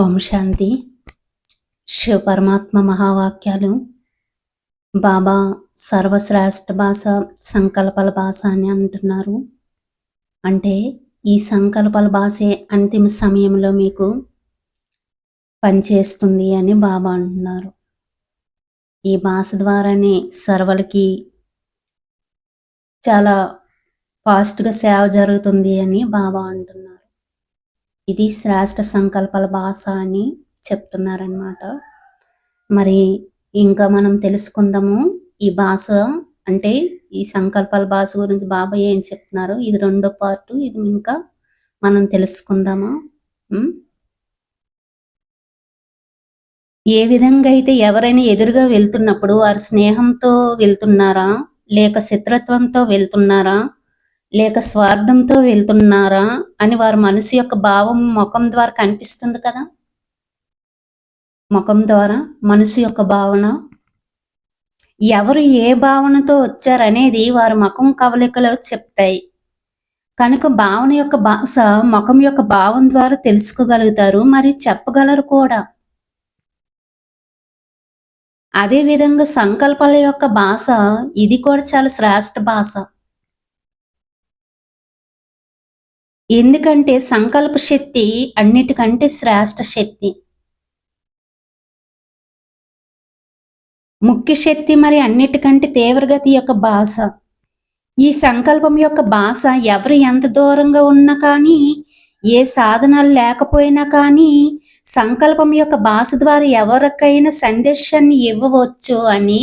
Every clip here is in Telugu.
ఓం శాంతి. శివ పరమాత్మ మహావాక్యాలు. బాబా సర్వశ్రేష్ఠ భాష సంకల్పాల భాష అని అంటున్నారు. అంటే ఈ సంకల్పాల భాషే అంతిమ సమయంలో మీకు పనిచేస్తుంది అని బాబా అంటున్నారు. ఈ భాష ద్వారానే సర్వలకి చాలా ఫాస్ట్గా సేవ జరుగుతుంది అని బాబా అంటున్నారు. ఇది శ్రేష్ట సంకల్పాల భాష అని చెప్తున్నారనమాట మరి ఇంకా మనం తెలుసుకుందాము ఈ భాష అంటే ఈ సంకల్పాల భాష గురించి బాబాయ్ ఏం చెప్తున్నారు. ఇది రెండో పార్ట్. ఇది ఇంకా మనం తెలుసుకుందామా? ఏ విధంగా అయితే ఎవరైనా ఎదురుగా వెళ్తున్నప్పుడు వారు స్నేహంతో వెళ్తున్నారా? లేక శత్రుత్వంతో వెళ్తున్నారా? లేక స్వార్థంతో వెళ్తున్నారా అని వారి మనసు యొక్క భావం ముఖం ద్వారా కనిపిస్తుంది కదా? ముఖం ద్వారా? మనసు యొక్క భావన? ఎవరు ఏ భావనతో వచ్చారనేది వారి ముఖం కవలికలో చెప్తాయి. కనుక భావన యొక్క భాష ముఖం యొక్క భావం ద్వారా తెలుసుకోగలుగుతారు మరి చెప్పగలరు కూడా. అదే విధంగా సంకల్పాల యొక్క భాష ఇది కూడా చాలా శ్రేష్ఠ భాష ఎందుకంటే సంకల్ప శక్తి అన్నిటికంటే శ్రేష్ట శక్తి. ముఖ్య శక్తి మరి అన్నిటికంటే తీవ్రగతి యొక్క భాష ఈ సంకల్పం యొక్క భాష ఎవరు ఎంత దూరంగా ఉన్నా కానీ ఏ సాధనాలు లేకపోయినా కానీ సంకల్పం యొక్క భాష ద్వారా ఎవరికైనా సందేశాన్ని ఇవ్వవచ్చు అని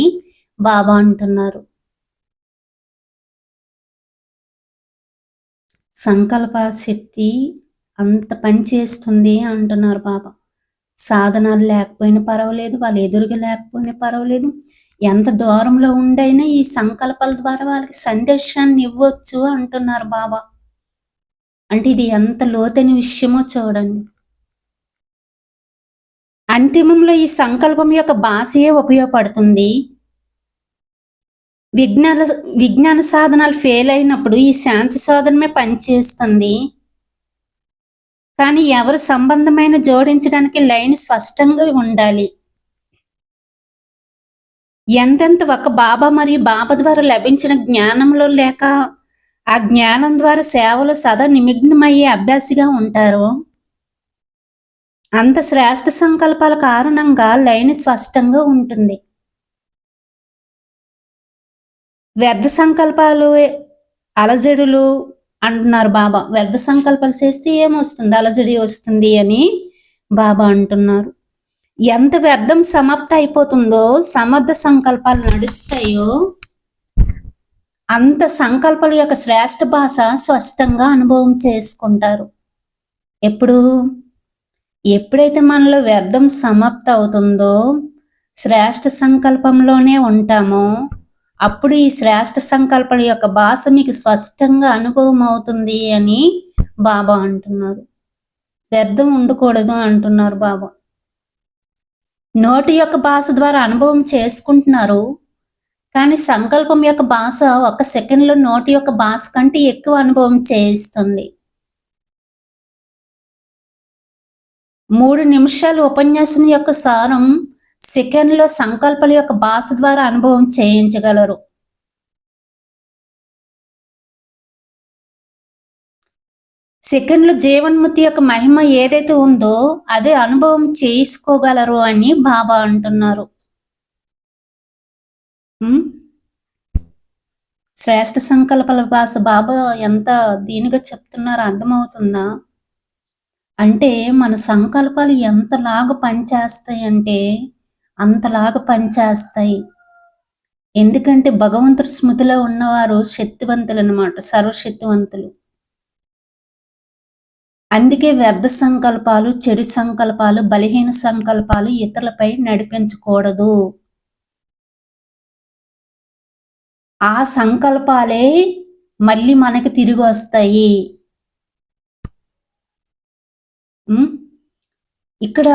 బాబా అంటున్నారు. సంకల్ప శక్తి అంత పని చేస్తుంది అంటున్నారు బాబా సాధనాలు లేకపోయినా పర్వాలేదు వాళ్ళు ఎదురుగా లేకపోయినా పర్వాలేదు. ఎంత దూరంలో ఉండైనా ఈ సంకల్పాల ద్వారా వాళ్ళకి సందేశాన్ని ఇవ్వచ్చు అంటున్నారు బాబా. అంటే ఇది ఎంత లోతైన విషయమో చూడండి. అంతిమంలో ఈ సంకల్పం యొక్క భాషయే ఉపయోగపడుతుంది. విజ్ఞాన విజ్ఞాన సాధనాలు ఫెయిల్ అయినప్పుడు ఈ శాంతి సాధనమే పనిచేస్తుంది కానీ ఎవరు సంబంధమైన జోడించడానికి లైన్ స్పష్టంగా ఉండాలి. ఎంతెంత ఒక బాబా మరియు బాబా ద్వారా లభించిన జ్ఞానంలో లేక ఆ జ్ఞానం ద్వారా సేవలు సదా నిమగ్నమయ్యే అభ్యాసిగా ఉంటారు. అంత శ్రేష్ఠ సంకల్పాల కారణంగా లైన్ స్పష్టంగా ఉంటుంది. వ్యర్థ సంకల్పాలు అలజడులు అంటున్నారు బాబా. వ్యర్థ సంకల్పాలు చేస్తే ఏమొస్తుంది? అలజడి వస్తుంది అని బాబా అంటున్నారు. ఎంత వ్యర్థం సమాప్త అయిపోతుందో సమర్థ సంకల్పాలు నడుస్తాయో అంత సంకల్పాల యొక్క శ్రేష్ఠ భాష స్పష్టంగా అనుభవం చేసుకుంటారు. ఎప్పుడు? ఎప్పుడైతే మనలో వ్యర్థం సమాప్త అవుతుందో శ్రేష్ఠ సంకల్పంలోనే ఉంటామో అప్పుడు ఈ శ్రేష్ఠ సంకల్పం యొక్క భాష మీకు స్పష్టంగా అనుభవం అవుతుంది అని బాబా అంటున్నారు. వ్యర్థం ఉండకూడదు అంటున్నారు బాబా. నోటి యొక్క భాష ద్వారా అనుభవం చేసుకుంటున్నారు కానీ సంకల్పం యొక్క భాష ఒక సెకండ్లో నోటి యొక్క భాష కంటే ఎక్కువ అనుభవం చేయిస్తుంది. మూడు నిమిషాలు ఉపన్యాసం యొక్క సారం సెకండ్లో సంకల్పాల యొక్క భాష ద్వారా అనుభవం చేయించగలరు. సెకండ్లో జీవన్ముక్తి యొక్క మహిమ ఏదైతే ఉందో అదే అనుభవం చేసుకోగలరు అని బాబా అంటున్నారు. శ్రేష్ట శ్రేష్ఠ సంకల్పాల భాష బాబా ఎంత దీనిగా చెప్తున్నారో అర్థమవుతుందా? అంటే మన సంకల్పాలు ఎంతలాగా పనిచేస్తాయంటే అంతలాగా పనిచేస్తాయి. ఎందుకంటే భగవంతుడి స్మృతిలో ఉన్నవారు శక్తివంతులు అనమాట సర్వశక్తివంతులు. అందుకే వ్యర్థ సంకల్పాలు చెడు సంకల్పాలు బలహీన సంకల్పాలు ఇతరులపై నడిపించకూడదు. ఆ సంకల్పాలే మళ్ళీ మనకి తిరిగి వస్తాయి. ఉమ్? ఇక్కడ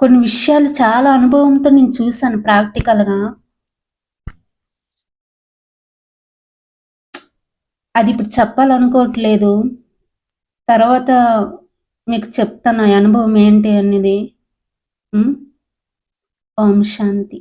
కొన్ని విషయాలు చాలా అనుభవంతో నేను చూశాను ప్రాక్టికల్గా. అది ఇప్పుడు చెప్పాలనుకోవట్లేదు. తర్వాత మీకు చెప్తాను అనుభవం ఏంటి అనేది. ఓం శాంతి.